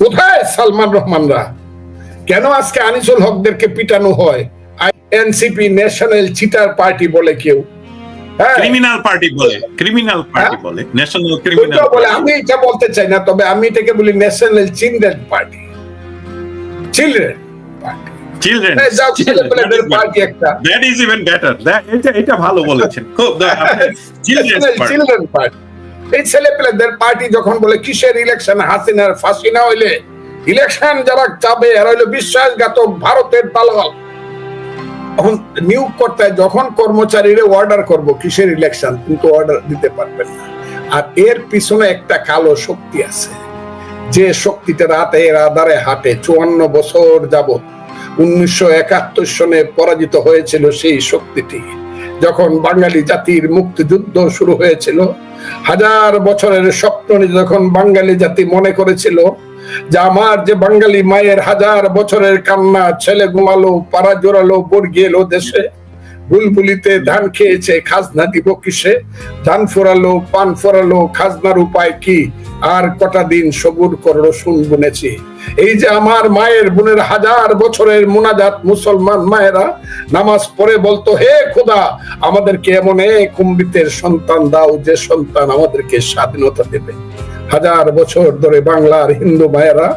কোথায় সালমান রহমানরা? কেন আজকে আনিসুল হকদেরকে পিটানো হয়? এনসিপি ন্যাশনাল চিটার পার্টি বলে কেউ। হ্যাঁ। ক্রিমিনাল পার্টি বলে ক্রিমিনাল পার্টি বলে ন্যাশনাল ক্রিমিনাল বলে আমি এটা বলতে চাই না তবে আমি এটাকে বলি national children party children party children একটা। দ্যাট ইজ ইভেন বেটার এটা এটা ভালো বলেছেন। খুব চিলড্রেন পার্টি এই ছেলেপেলেদের পার্টি যখন বলে, কিসের ইলেকশন হাসিনার ফাঁসি না হইলে? ইলেকশন যারা চাবে, এরা হইল বিশ্বাসঘাতক ভারতের দালাল এখন নিয়োগ করতে যখন কর্মচারীরা অর্ডার করব, কিসের ইলেকশন কিন্তু অর্ডার দিতে পারবেন না। আর এর পিছনে একটা কালো শক্তি আছে। যে শক্তিটা রাতে রাদারে হাটে, চুয়ান্ন বছর যাবত উনিশশো একাত্তর সনে পরাজিত হয়েছিল সেই শক্তিটি। যখন বাঙালি জাতির মুক্তিযুদ্ধ শুরু হয়েছিল, হাজার বছরের স্বপ্ন যখন বাঙালি জাতি মনে করেছিল যে আমার যে বাঙালি মায়ের হাজার বছরের কান্না, ছেলে ঘুমালো, পাড়া জোরালো, বর্গি দেশে বুলবুলিতে ধান খেয়েছে, খাজনা দিব কিসে? ধান ফোরালো, পান ফোরালো, খাজনার উপায় কি? আর কটা দিন সবুর করো শুন বুনেছি। এই যে আমার মায়ের বোনের হাজার বছরের মুনাজাত মুসলমান মায়েরা, নামাজ পড়ে বলতো, হে খোদা, আমাদেরকে এমন এক অমৃতের সন্তান দাও, যে সন্তান আমাদেরকে স্বাধীনতা দেবে। হাজার বছর ধরে বাংলার হিন্দু মায়েরা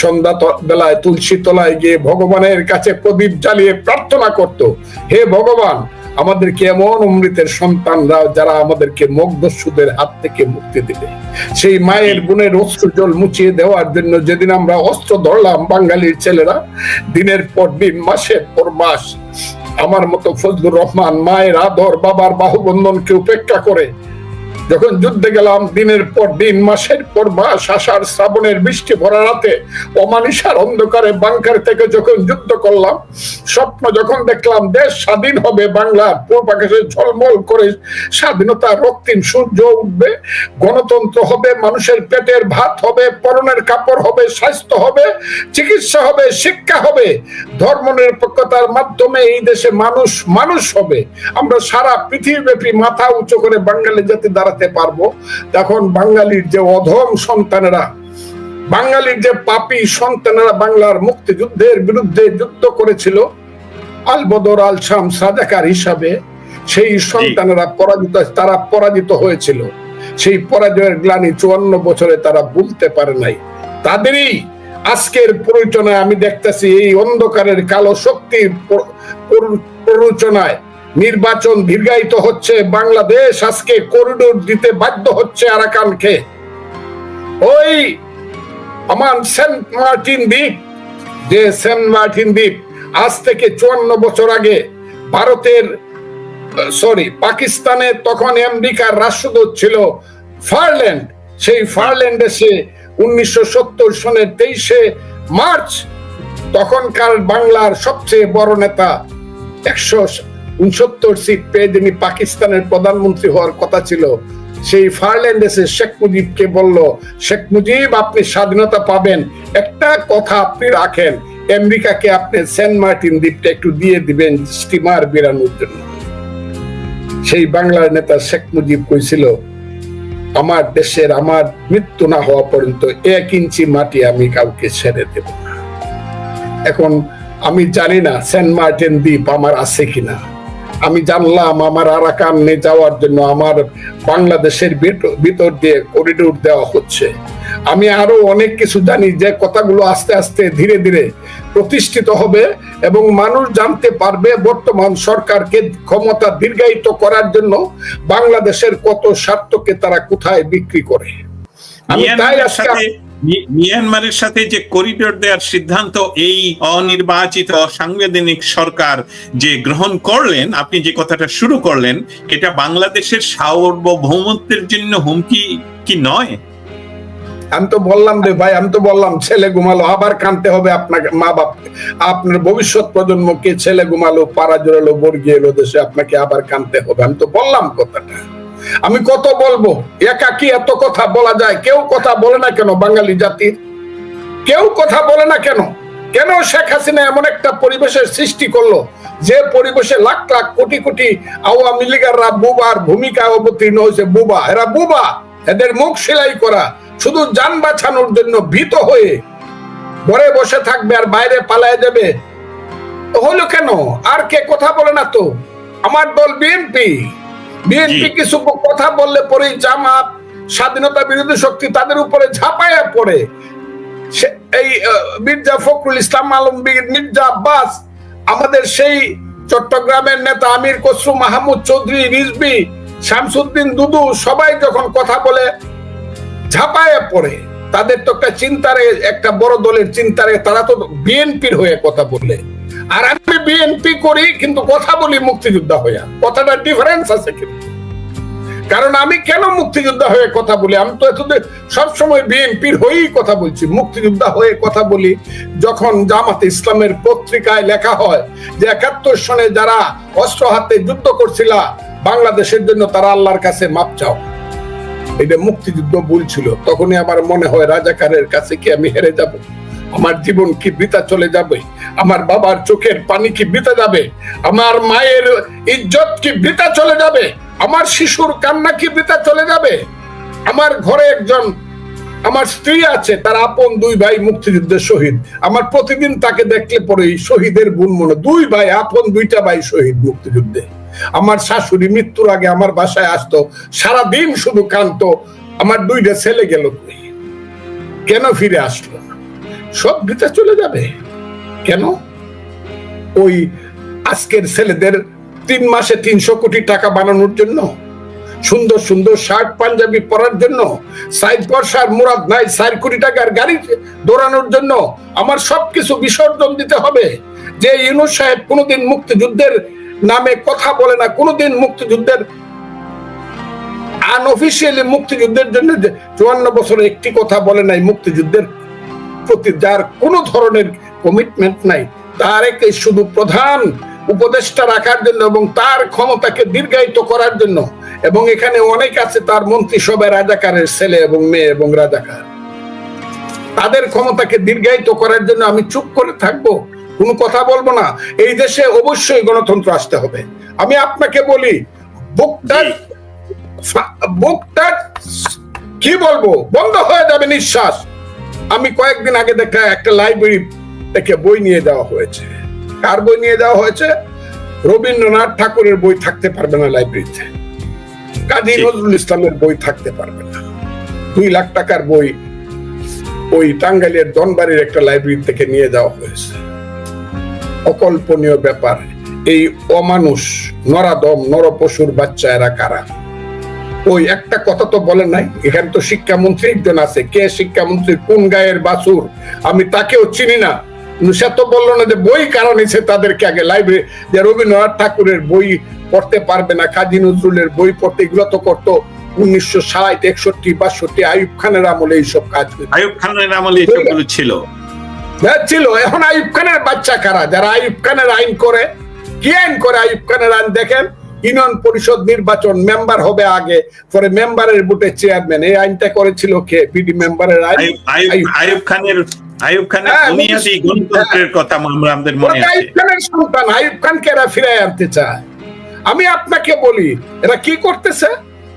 সন্ধ্যা বেলায় তুলসী তলায় গিয়ে ভগবানের কাছে প্রদীপ জ্বালিয়ে প্রার্থনা করত। হে ভগবান, আমাদেরকে এমন অমৃতের সন্তান দাও যারা আমাদেরকে মুগ্ধসুদের হাত থেকে মুক্তি দিবে। সেই মায়ের বোনের অস্ত্র জল মুছিয়ে দেওয়ার জন্য যেদিন আমরা অস্ত্র ধরলাম বাঙালির ছেলেরা, দিনের পর দিন, মাসের পর মাস, আমার মতো ফজলুর রহমান মায়ের আদর, বাবার বাহুবন্ধনকে উপেক্ষা করে যখন যুদ্ধে গেলাম, দিনের পর দিন, মাসের পর মাস, আষাঢ় শ্রাবণের বৃষ্টি ভরা রাতে, অমানিসার অন্ধকারে বাংকার থেকে যখন যুদ্ধ করলাম, স্বপ্ন যখন দেখলাম, দেশ স্বাধীন হবে বাংলার পূর্ব আকাশে ঝলমল করে স্বাধীনতা, রক্তিম সূর্য উঠবে, গণতন্ত্র হবে, মানুষের পেটের ভাত হবে, পরনের কাপড় হবে, স্বাস্থ্য হবে, চিকিৎসা হবে, শিক্ষা হবে। ধর্ম নিরপেক্ষতার মাধ্যমে এই দেশে মানুষ মানুষ হবে। আমরা সারা পৃথিবীব্যাপী মাথা উঁচু করে বাঙালি জাতি দাঁড়াতে পারব। তখন বাঙালির যে অধম সন্তানেরা বাঙালির যে পাপী সন্তানেরা বাংলার মুক্তিযুদ্ধের বিরুদ্ধে যুদ্ধ করেছিল আল বদর আল শাম সাজাকার হিসাবে সেই সন্তানেরা পরাজিত তারা পরাজিত হয়েছিল। সেই পরাজয়ের গ্লানি চুয়ান্ন বছরে তারা ভুলতে পারে নাই। তাদেরই আজকের প্রয়োজনায় আমি দেখতেছি এই অন্ধকারের কালো শক্তির প্র- প্র- প্ররোচনায় নির্বাচন দীর্ঘায়িত হচ্ছে। বাংলাদেশ আজকে করিডোর দিতে বাধ্য হচ্ছে আরাকানকে। ওই আমার সেন্ট মার্টিন দ্বীপ, যে সেন্ট মার্টিন দ্বীপ, আজ থেকে চুয়ান্ন বছর আগে ভারতের, সরি, পাকিস্তানে তখন আমেরিকার রাষ্ট্রদূত ছিল ফারল্যান্ড। সেই ফারল্যান্ডে সে উনিশশো সত্তর সনের তেইশে মার্চ তখনকার বাংলার সবচেয়ে বড় নেতা, একশো উনসত্তর সিট পেয়ে যিনি পাকিস্তানের প্রধানমন্ত্রী হওয়ার কথা ছিল, সেই ফারল্যান্ড এসে শেখ মুজিবকে বলল, শেখ মুজিব, আপনি স্বাধীনতা পাবেন। একটা কথা আপনি রাখেন, আমেরিকাকে আপনি সেন্ট মার্টিন দ্বীপটা একটু দিয়ে দিবেন স্টিমার বেরানোর জন্য। সেই বাংলার নেতা শেখ মুজিব কইছিল, আমার দেশের আমার মৃত্যু না হওয়া পর্যন্ত এক ইঞ্চি মাটি আমি কাউকে ছেড়ে দেব না। এখন আমি জানি না সেন্ট মার্টিন দ্বীপ আমার আছে কিনা। আমি জানলাম আমার আরাকানে যাওয়ার জন্য আমার বাংলাদেশের ভিতর দিয়ে করিডোর দেওয়া হচ্ছে। আমি আরও অনেক কিছু জানি যে কথাগুলো আস্তে আস্তে ধীরে ধীরে প্রতিষ্ঠিত হবে এবং মানুষ জানতে পারবে বর্তমান সরকারকে ক্ষমতা দীর্ঘায়িত করার জন্য বাংলাদেশের কত স্বার্থকে তারা কোথায় বিক্রি করে। আমি তাই আজকে মিয়ানমারের সাথে যে করিডোর দেওয়ার সিদ্ধান্ত, এই অনির্বাচিত সাংবিধানিক সরকার যে গ্রহণ করলেন, আপনি যে কথাটা শুরু করলেন, এটা বাংলাদেশের সার্বভৌমত্বের জন্য হুমকি কি নয়? আমি তো বললাম রে ভাই, আমি তো বললাম, ছেলে ঘুমালো, আবার কানতে হবে আপনাকে, মা বাপ, আপনার ভবিষ্যৎ প্রজন্মকে ছেলে ঘুমালো, পাড়া জোরালো বর্গি এলো দেশে, আপনাকে আবার কানতে হবে। আমি তো বললাম কথাটা। আমি কত বলব? একাকি এত কথা বলা যায়। কেউ কথা বলে না কেন বাঙালি জাতির? কেউ কথা বলে না কেন? কেন শেখ হাসিনা এমন একটা পরিবেশের সৃষ্টি করল, যে পরিবেশে লাখ লাখ কোটি কোটি আওয়ামী লীগাররা বুবার ভূমিকা অবতীর্ণ হয়েছে? বুবা। এরা বুবা। এদের মুখ সেলাই করা, শুধু যান বাঁচানোর জন্য ভীত হয়ে ঘরে বসে থাকবে আর বাইরে পালায় যাবে হলো কেন? আর কে কথা বলে না তো? আমার দল বিএনপি। বিএনপি। কিছু কথা বললে পরে জামাত স্বাধীনতা বিরোধী শক্তি তাদের উপরে ঝাঁপাইয়া পড়ে এই মির্জা ফখরুল ইসলাম আলমগীর মির্জা আব্বাস আমাদের সেই চট্টগ্রামের নেতা আমির খসরু মাহমুদ চৌধুরী রিজবি শামসুদ্দিন দুদু সবাই যখন কথা বলে ঝাঁপায়ে পড়ে তাদের তো একটা চিন্তারে একটা বড় দলের চিন্তারে তারা তো বিএনপির হয়ে কথা বললে আর আমি বিএনপি করি, কিন্তু কথা বলি মুক্তিযোদ্ধা হইয়া। কথাটা ডিফারেন্স আছে কিন্তু। কারণ আমি কেন মুক্তিযোদ্ধা হয়ে কথা বলি? আমি তো এতদিন সবসময় বিএনপির হয়েই কথা বলছি। মুক্তিযোদ্ধা হয়ে কথা বলি যখন জামাত ইসলামের পত্রিকায় লেখা হয় যে একাত্তর সনে যারা অস্ত্র হাতে যুদ্ধ করছিল, বাংলাদেশের জন্য তারা আল্লাহর কাছে মাপ চাও। এটা মুক্তিযুদ্ধ বলছিল তখনই আমার মনে হয় রাজাকারের কাছে কি আমি হেরে যাব? আমার জীবন কি বৃথা চলে যাবে? আমার বাবার চোখের পানি কি বৃথা যাবে? আমার মায়ের ইজ্জত কি বৃথা চলে যাবে? আমার শিশুর কান্না কি বৃথা চলে যাবে? আমার ঘরে একজন, আমার স্ত্রী আছে, তার আপন দুই ভাই মুক্তিযুদ্ধের শহীদ। আমার প্রতিদিন তাকে দেখলে পরে শহীদের গুণ মনে দুই ভাই, আপন দুইটা ভাই শহীদ মুক্তিযুদ্ধে। আমার শাশুড়ি মৃত্যুর আগে আমার বাসায় আসতো সারা দিন শুধু কানতো আমার দুইটা ছেলে গেল কেন ফিরে আসলো? সব বৃথা চলে যাবে। কেন? ওই আজকের ছেলেদের তিন মাসে তিনশো কোটি টাকা বানানোর জন্য, সুন্দর সুন্দর শার্ট, পাঞ্জাবি পরার জন্য, সাইড বর্ষার মুরাদ নাই, চার কোটি টাকার গাড়ি দৌড়ানোর জন্য আমার সবকিছু বিসর্জন দিতে হবে। যে ইউনুস সাহেব কোনোদিন মুক্তিযুদ্ধের নামে কথা বলে না, কোনোদিন মুক্তিযুদ্ধের আনঅফিসিয়ালি মুক্তিযুদ্ধের জন্য চুয়ান্ন বছরে একটি কথা বলে নাই, মুক্তিযুদ্ধের প্রতি যার কোনো ধরনের কমিটমেন্ট নাই তার একে শুধু প্রধান উপদেষ্টা রাখার জন্য এবং তার ক্ষমতাকে দীর্ঘায়িত করার জন্য এবং এখানে অনেক আছে তার মন্ত্রিসভায় রাজাকারের ছেলে এবং মেয়ে এবং রাজাকার। তাদের ক্ষমতাকে দীর্ঘায়িত করার জন্য আমি চুপ করে থাকব কোনো কথা বলব না। এই দেশে অবশ্যই গণতন্ত্র আসতে হবে। আমি আপনাকে বলি বুকটা কি বলব বন্ধ হয়ে যাবে নিঃশ্বাস। আমি কয়েকদিন আগে দেখা একটা লাইব্রেরি থেকে বই নিয়ে যাওয়া হয়েছে। কার বই নিয়ে যাওয়া হয়েছে? রবীন্দ্রনাথ ঠাকুরের বই থাকতে পারবে না লাইব্রেরিতে কাজী নজরুল ইসলামের বই থাকতে পারবে না। দুই লাখ টাকার বই ওই টাঙ্গাইলের দনবাড়ির একটা লাইব্রেরি থেকে নিয়ে যাওয়া হয়েছে। অকল্পনীয় ব্যাপার। এই অমানুষ নরাদম নরপশুর বাচ্চা এরা কারা? ওই একটা কথা তো বলেন নাই এখানে তো শিক্ষামন্ত্রী একজন আছে। কে শিক্ষামন্ত্রী? কোন গায়ের বাসুর আমি তাকেও চিনি না। সে তো বলল না যে বই কারণ নিছে তাদেরকে আগে লাইব্রেরি যে রবীন্দ্রনাথ ঠাকুরের বই পড়তে পারবে না কাজী নজরুলের বই পড়তে এগুলো তো করতো উনিশশো ষাট একষট্টি বাষট্টি আইব খানের আমলে এইসব কাজ আয়ুব খানের আমলে এসবগুলো ছিল? হ্যাঁ, ছিল। এখন আয়ুব খানের বাচ্চা কারা? যারা আয়ুব খানের আইন করে কি আইন করে আইব খানের আইন দেখেন? ইউনিয়ন পরিষদ নির্বাচন মেম্বার হবে আগে পরে মেম্বারের বুটে চেয়ারম্যান এই আইনটা করেছিল কে? বিডি মেম্বারের আইন? আয়ুব খানের আয়ুব খানের হ্যাঁ, গণতন্ত্রের কথা আমরা আমাদের মনে আছে। আইব খানের সন্তান। আইব খানকে এরা ফিরে আনতে চায়। আমি আপনাকে বলি এরা কি করতেছে?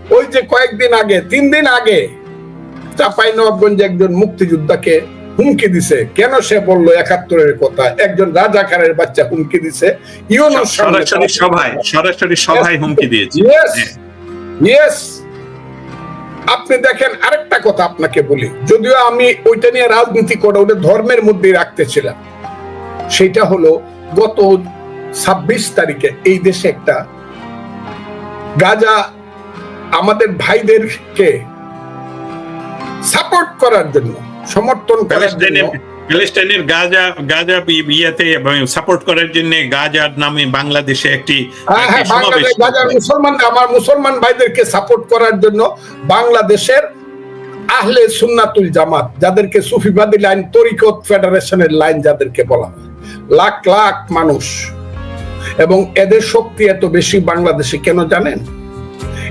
ওই যে কয়েকদিন আগে তিন দিন আগে চাপাই নবাবগঞ্জে একজন মুক্তিযোদ্ধাকে হুমকি দিছে। কেন সে বলল একাত্তরের কথা? একজন রাজা রাজাকারের বাচ্চা হুমকি দিছে। ইউনুস সরাসরি সভায় সরাসরি সভায় হুমকি দিয়েছে। হ্যাঁ। ইয়েস আপনি দেখেন আরেকটা কথা আপনাকে বলি। যদিও আমি ওইটা নিয়ে রাজনীতি করে ওটা ধর্মের মধ্যেই রাখতেছিলাম সেটা হলো গত ছাব্বিশ তারিখে এই দেশে একটা গাজা আমাদের ভাইদেরকে সাপোর্ট করার জন্য সমর্থন করার প্যালেস্টাইনের জন্য। প্যালেস্টাইনের গাজা গাজা ইয়েতে সাপোর্ট করার জন্য গাজার নামে বাংলাদেশে একটি হ্যাঁ হ্যাঁ বাজার মুসলমান আমার মুসলমান ভাইদেরকে সাপোর্ট করার জন্য বাংলাদেশের আহলে সুন্নাতুল জামাত যাদেরকে সুফিবাদী লাইন তরিকত ফেডারেশনের লাইন যাদেরকে বলা হয় লাখ লাখ মানুষ। এবং এদের শক্তি এত বেশি বাংলাদেশে কেন জানেন?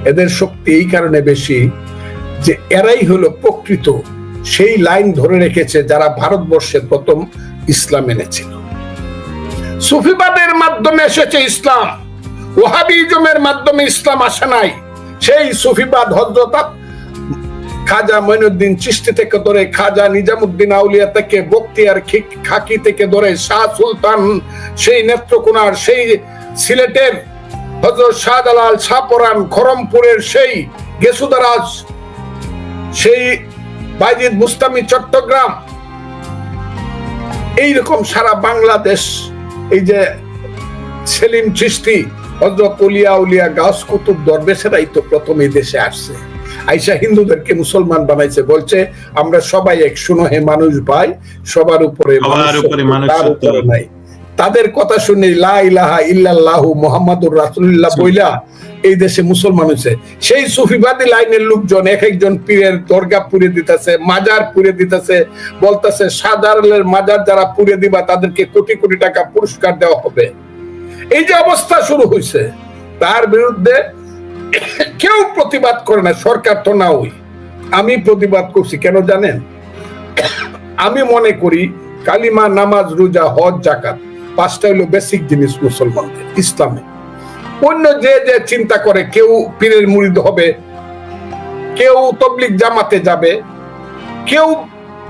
এদের শক্তি এই কারণে বেশি যে এরাই হলো প্রকৃত সেই লাইন ধরে রেখেছে যারা ভারতবর্ষে প্রথম ইসলাম এনেছিল। সুফিবাদের মাধ্যমে এসেছে ইসলাম। ওহাবিজমের মাধ্যমে ইসলাম আসে নাই। সেই সুফিবাদ হজরত খাজা মঈনুদ্দিন চিস্তি থেকে ধরে, খাজা নিজামুদ্দিন আউলিয়া থেকে, বক্তিয়ার খিক- থেকে ধরে, শাহ সুলতান, সেই নেত্রকোনার, সেই সিলেটের হজরত শাহজালাল শাহপরান খরমপুরের সেই গেসুদারাজ, সেই বাইজিদ মুস্তামি চট্টগ্রাম। এইরকম সারা বাংলাদেশ এই যে সেলিম চিস্তি হজরত উলিয়া উলিয়া গাছ কুতুব দরবেশেরাই তো প্রথম এই দেশে আসছে। আইসা হিন্দুদেরকে মুসলমান বানাইছে বলছে আমরা সবাই এক শুনো হে মানুষ ভাই সবার উপরে তার উপরে নাই। তাদের কথা শুনে লা ইলাহা ইল্লাল্লাহু মুহাম্মাদুর রাসূলুল্লাহ বইলা এই দেশে মুসলমান হয়েছে সেই সুফিবাদী লাইনের লোকজন এক একজন পীরের দরগা পুড়ে দিতেছে মাজার পুড়ে দিতেছে বলতেছে সাধারণের মাজার যারা পুড়ে দিবা তাদেরকে কোটি কোটি টাকা পুরস্কার দেওয়া হবে। এই যে অবস্থা শুরু হয়েছে তার বিরুদ্ধে কেউ প্রতিবাদ করে না সরকার তো না ওই আমি প্রতিবাদ করছি কেন জানেন? আমি মনে করি কালিমা নামাজ রোজা হজ জাকাত পাঁচটা হলো বেসিক জিনিস মুসলমানদের, ইসলামে। অন্য যে যে চিন্তা করে কেউ পীরের মুরিদ হবে, কেউ তবলিক জামাতে যাবে, কেউ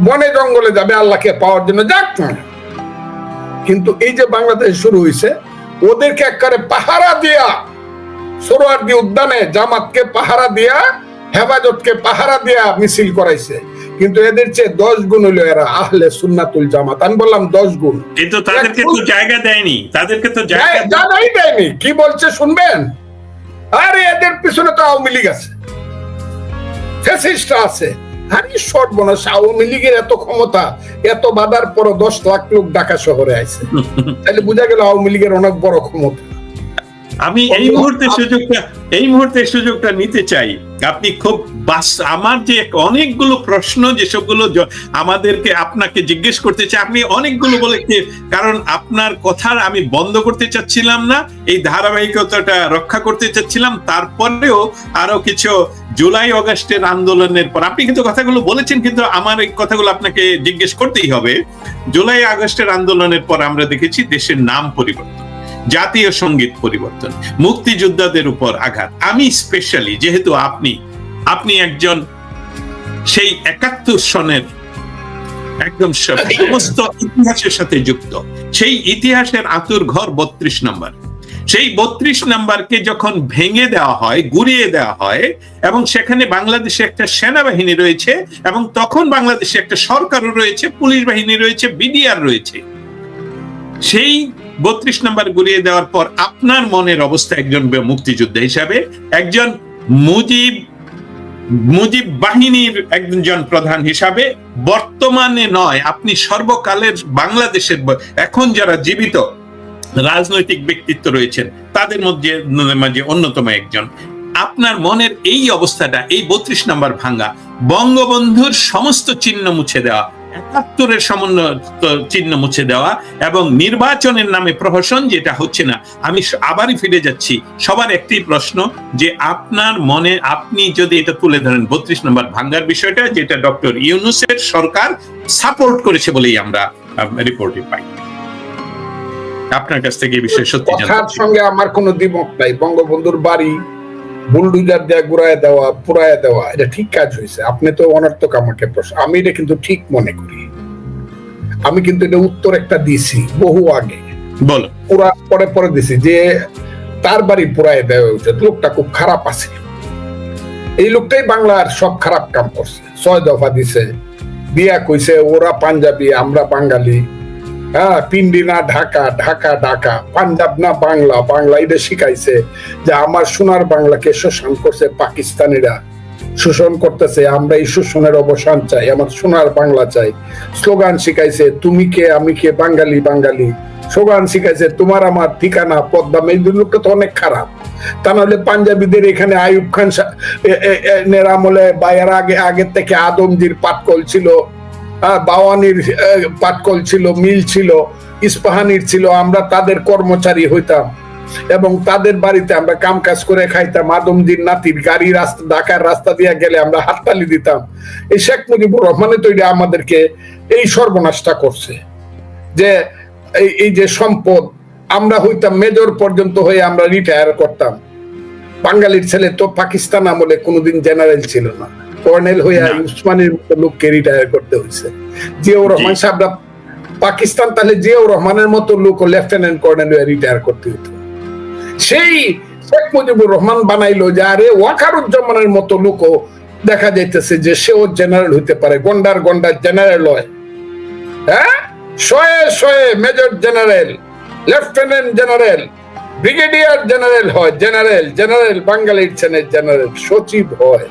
বনে জঙ্গলে যাবে আল্লাহকে পাওয়ার জন্য, যাক কিন্তু এই যে বাংলাদেশ শুরু হয়েছে ওদেরকে একবারে পাহারা দিয়া সোরোয়ার্দি উদ্যানে জামাতকে পাহারা দিয়া, হেফাজতকে পাহারা দিয়া মিছিল করাইছে। কিন্তু এদের চেয়ে দশ গুণ হইল এরা আহলে সুন্নাতুল জামাত। আমি বললাম দশ গুণ। কিন্তু তাদেরকে তো জায়গা দেয়নি। তাদেরকে তো জায়গা দেয়নি। কি বলছে শুনবেন? আরে এদের পিছনে তো আওয়ামী লীগ আছে। আছে। আরে সর্বনাশ আওয়ামী লীগের এত ক্ষমতা এত বাধার পর দশ লাখ লোক ঢাকা শহরে আছে। তাহলে বোঝা গেল আওয়ামী লীগের অনেক বড় ক্ষমতা। আমি এই মুহূর্তে সুযোগটা এই মুহূর্তে সুযোগটা নিতে চাই। আপনি খুব বাস আমার যে অনেকগুলো প্রশ্ন যেসবগুলো আমাদেরকে আপনাকে জিজ্ঞেস করতে চাই আপনি অনেকগুলো বলে কারণ আপনার কথার আমি বন্ধ করতে চাচ্ছিলাম না এই ধারাবাহিকতাটা রক্ষা করতে চাচ্ছিলাম। তারপরেও আরও কিছু জুলাই অগস্টের আন্দোলনের পর আপনি কিন্তু কথাগুলো বলেছেন কিন্তু আমার এই কথাগুলো আপনাকে জিজ্ঞেস করতেই হবে। জুলাই আগস্টের আন্দোলনের পর আমরা দেখেছি দেশের নাম পরিবর্তন। জাতীয় সংগীত পরিবর্তন, মুক্তিযোদ্ধাদের উপর আঘাত। আমি স্পেশালি যেহেতু আপনি আপনি একজন সেই একাত্তর সনের একদম সমস্ত ইতিহাসের সাথে যুক্ত। সেই ইতিহাসের আতুর ঘর বত্রিশ নম্বর। সেই বত্রিশ নাম্বারকে যখন ভেঙে দেওয়া হয়, গুড়িয়ে দেওয়া হয়, এবং সেখানে বাংলাদেশে একটা সেনাবাহিনী রয়েছে, এবং তখন বাংলাদেশে একটা সরকারও রয়েছে, পুলিশ বাহিনী রয়েছে, বিডিআর রয়েছে। সেই বত্রিশ নাম্বার গুলিয়ে দেওয়ার পর আপনার মনের অবস্থা একজন মুক্তিযোদ্ধা হিসাবে, একজন মুজিব মুজিব বাহিনীর একজন প্রধান হিসাবে, বর্তমানে নয়, আপনি সর্বকালের বাংলাদেশের এখন যারা জীবিত রাজনৈতিক ব্যক্তিত্ব রয়েছেন, তাদের মধ্যে, মাঝে অন্যতম একজন। আপনার মনের এই অবস্থাটা, এই বত্রিশ নাম্বার ভাঙ্গা, বঙ্গবন্ধুর সমস্ত চিহ্ন মুছে দেওয়া একাত্তরের সমন্বয় চিহ্ন মুছে দেওয়া এবং নির্বাচনের নামে প্রহসন যেটা হচ্ছে না আমি আবারই ফিরে যাচ্ছি। সবার একটি প্রশ্ন যে আপনার মনে আপনি যদি এটা তুলে ধরেন বত্রিশ নম্বর ভাঙ্গার বিষয়টা যেটা ডক্টর ইউনুসের সরকার সাপোর্ট করেছে বলেই আমরা রিপোর্টে পাই। আপনার কাছ থেকে এই বিষয়ে সত্যি কথার সঙ্গে আমার কোনো দ্বিমত নাই। বঙ্গবন্ধুর বাড়ি বুলডুজার দিয়ে ঘুরায় দেওয়া পুরায় দেওয়া এটা ঠিক কাজ হয়েছে আপনি তো অনর্থক আমাকে প্রশ্ন আমি এটা কিন্তু ঠিক মনে করি। আমি কিন্তু এটা উত্তর একটা দিছি বহু আগে। বলো। পুরা পরে পরে দিছি যে তার বাড়ি পুরায় দেওয়া উচিত লোকটা খুব খারাপ আছে এই লোকটাই বাংলার সব খারাপ কাম করছে। ছয় দফা দিছে। দিয়া কইছে ওরা পাঞ্জাবি আমরা বাঙালি। হ্যাঁ পিন্ডি না ঢাকা ঢাকা ঢাকা। পাঞ্জাব না বাংলা বাংলা এটা শিখাইছে যে আমার সোনার বাংলাকে শোষণ করছে পাকিস্তানিরা। শোষণ করতেছে, আমরা এই শোষণের অবসান চাই, আমার সোনার বাংলা চাই। স্লোগান শিখাইছে, তুমি কে, আমি কে, বাঙালি বাঙালি। স্লোগান শিখাইছে, তোমার আমার ঠিকানা, পদ্মা লোকটা তো অনেক খারাপ। তা নাহলে পাঞ্জাবিদের এখানে আয়ুব খান আমলে বা এর আগে, আগের থেকে আদমজির পাটকল ছিল। বাওয়ানির পাটকল ছিল, মিল ছিল, ইস্পাহানির ছিল, আমরা তাদের কর্মচারী হইতাম এবং তাদের বাড়িতে আমরা কাম কাজ করে খাইতাম। আদমজির নাতির গাড়ি রাস্তা, ঢাকার রাস্তা দিয়ে গেলে আমরা হাততালি দিতাম। এই শেখ মুজিবুর রহমানের তৈরি আমাদেরকে এই সর্বনাশটা করছে। যে এই এই যে সম্পদ, আমরা হইতাম মেজর পর্যন্ত হয়ে আমরা রিটায়ার করতাম। বাঙালির ছেলে তো পাকিস্তান আমলে কোনোদিন জেনারেল ছিল না। কর্নেল হইয়া উসমানের মতো লোককে রিটায়ার করতে হয়েছে জিয়াউর রহমান সাহেবরা পাকিস্তান তাহলে জিয়াউর রহমানের মতো লোক লেফটেন্যান্ট কর্নেল হইয়া রিটায়ার করতে হতো সেই শেখ মুজিবুর রহমান বানাইলো যে আরে ওয়াকারুজ্জামানের মতো লোকও দেখা যাইতেছে যে সেও জেনারেল হইতে পারে গন্ডার গন্ডার জেনারেল হয়। হ্যাঁ? শয়ে শয়ে major general lieutenant general brigadier general হয় জেনারেল জেনারেল বাঙালির ছেলে জেনারেল সচিব হয়।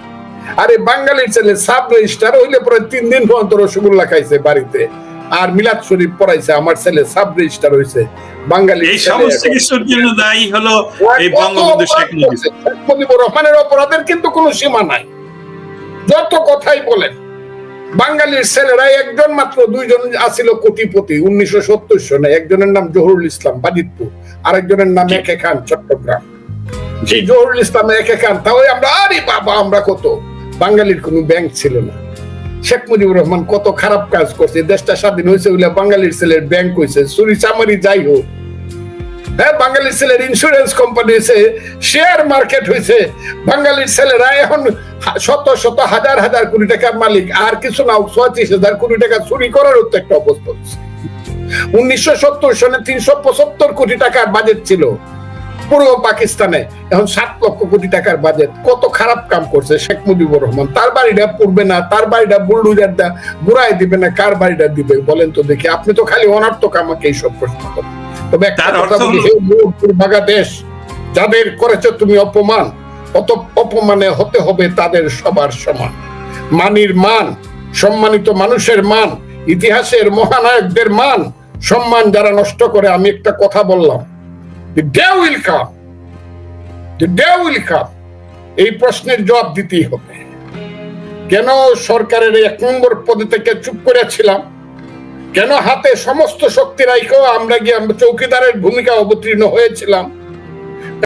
আরে বাঙালির ছেলে সাব রেজিস্টার হইলে পরে তিন দিন পর্যন্ত রসগোল্লা খাইছে বাড়িতে। আর মিলাদ শরীফ পড়াইছে আমার ছেলে সাব রেজিস্টার হইছে। বাঙালি এই সমস্ত কিছুর জন্য দায়ী হলো এই বঙ্গবন্ধু শেখ মুজিবুর রহমানের অপরাধের কিন্তু কোনো সীমা নাই। যত কথাই বলেন বাঙালির ছেলেরা একজন মাত্র দুইজন আছিল কোটিপতি উনিশশো সত্তর সনে। একজনের নাম জহুরুল ইসলাম বাজিতপুর। আরেকজনের নাম। একে খান চট্টগ্রাম। সেই জহুরুল ইসলাম একে খান তাও আমরা আরে বাবা আমরা কত? বাঙালির কোনো ব্যাংক ছিল না। শেখ মুজিবুর রহমান কত খারাপ কাজ করছে, দেশটা স্বাধীন হয়েছে বলে বাঙালির ছেলের ব্যাংক হয়েছে, চুরি চামারি যাই হোক। হ্যাঁ বাঙালির ছেলের ইন্স্যুরেন্স কোম্পানি হয়েছে শেয়ার মার্কেট হয়েছে, বাঙালির ছেলেরা এখন শত শত হাজার হাজার কোটি টাকার মালিক, আর কিছু না ছত্রিশ হাজার কোটি টাকা চুরি করার একটা অবস্থা উনিশশো সত্তর সনে তিনশো পঁচাত্তর কোটি টাকার বাজেট ছিল। পূর্ব পাকিস্তানে। এখন সাত লক্ষ কোটি টাকার বাজেট কত খারাপ কাম করছে শেখ মুজিবুর রহমান। তার বাড়িটা পড়বে না তার বাড়িটা বুলডুজার দা গুড়াই দিবে না কার বাড়িটা দিবে বলেন তো দেখি। আপনি তো খালি অনার্থক আমাকে এইসব প্রশ্ন করেন। তবে একটা কথা বলি হে দুর্ভাগা দেশ যাদের করেছ তুমি অপমান অত অপমানে হতে হবে তাদের সবার সমান। মানির মান সম্মানিত মানুষের মান ইতিহাসের মহানায়কদের মান সম্মান যারা নষ্ট করে আমি একটা কথা বললাম। The day will come. The day will come. এই প্রশ্নের জবাব দিতেই হবে কেন সরকারের এক নম্বর পদে থেকে চুপ করেছিলাম কেন হাতে সমস্ত শক্তি রাইখেও আমরা গিয়ে চৌকিদারের ভূমিকা অবতীর্ণ হয়েছিলাম